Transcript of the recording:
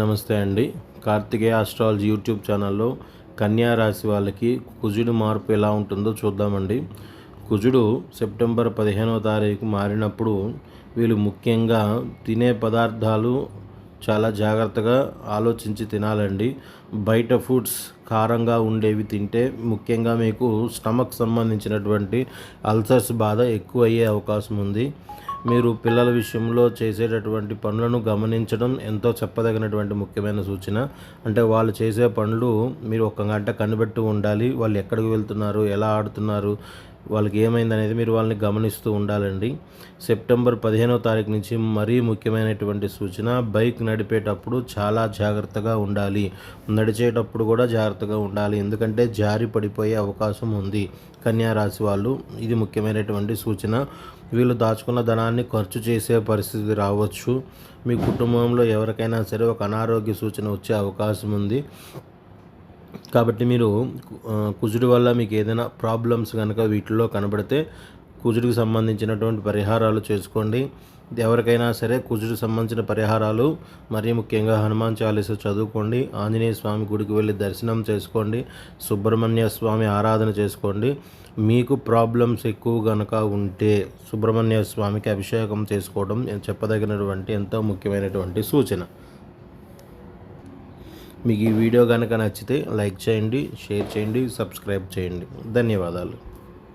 నమస్తే అండి. Karthikeya astrology YouTube ఛానల్లో కన్యా రాశి వాళ్ళకి కుజుడు మార్పు ఎలా ఉంటుందో చూద్దామండి. కుజుడు సెప్టెంబర్ పదిహేనవ తారీఖు మారినప్పుడు వీళ్ళు ముఖ్యంగా తినే పదార్థాలు చాలా జాగ్రత్తగా ఆలోచించి తినాలండి. బయట ఫుడ్స్ కారంగా ఉండేవి తింటే ముఖ్యంగా మీకు స్టమక్ సంబంధించినటువంటి అల్సర్స్ బాధ ఎక్కువ అయ్యే అవకాశం ఉంది. మీరు పిల్లల విషయంలో చేసేటటువంటి పనులను గమనించడం ఎంతో చెప్పదగినటువంటి ముఖ్యమైన సూచన. అంటే వాళ్ళు చేసే పనులు మీరు ఒక గంట కనిపెట్టు ఉండాలి. వాళ్ళు ఎక్కడికి వెళ్తున్నారు? ఎలా ఆడుతున్నారు? వాళ్ళకి ఏమైంది అనేది మీరు వాళ్ళని గమనిస్తూ ఉండాలండి. సెప్టెంబర్ పదిహేనో తారీఖు నుంచి మరీ ముఖ్యమైనటువంటి సూచన బైక్ నడిపేటప్పుడు చాలా జాగ్రత్తగా ఉండాలి. నడిచేటప్పుడు కూడా జాగ్రత్తగా ఉండాలి. ఎందుకంటే జారి పడిపోయే అవకాశం ఉంది. కన్యా రాశి వాళ్ళు ఇది ముఖ్యమైనటువంటి సూచన. వీళ్ళు దాచుకున్న ధనాన్ని ఖర్చు చేసే పరిస్థితి రావచ్చు. మీ కుటుంబంలో ఎవరికైనా సరే ఒక అనారోగ్య సూచన వచ్చే అవకాశం ఉంది. కాబట్టి మీరు కుజుడి వల్ల మీకు ఏదైనా ప్రాబ్లమ్స్ కనుక వీటిలో కనబడితే కుజుడికి సంబంధించినటువంటి పరిహారాలు చేసుకోండి. ఎవరికైనా సరే కుజుడికి సంబంధించిన పరిహారాలు మరీ ముఖ్యంగా హనుమాన్ చాలీస చదువుకోండి. ఆంజనేయ స్వామి గుడికి వెళ్ళి దర్శనం చేసుకోండి. సుబ్రహ్మణ్య స్వామి ఆరాధన చేసుకోండి. మీకు ప్రాబ్లమ్స్ ఎక్కువ కనుక ఉంటే సుబ్రహ్మణ్య స్వామికి అభిషేకం చేసుకోవడం చెప్పదగినటువంటి ఎంతో ముఖ్యమైనటువంటి సూచన. మీకు ఈ వీడియో కనుక నచ్చితే లైక్ చేయండి షేర్ చేయండి సబ్స్క్రైబ్ చేయండి. ధన్యవాదాలు.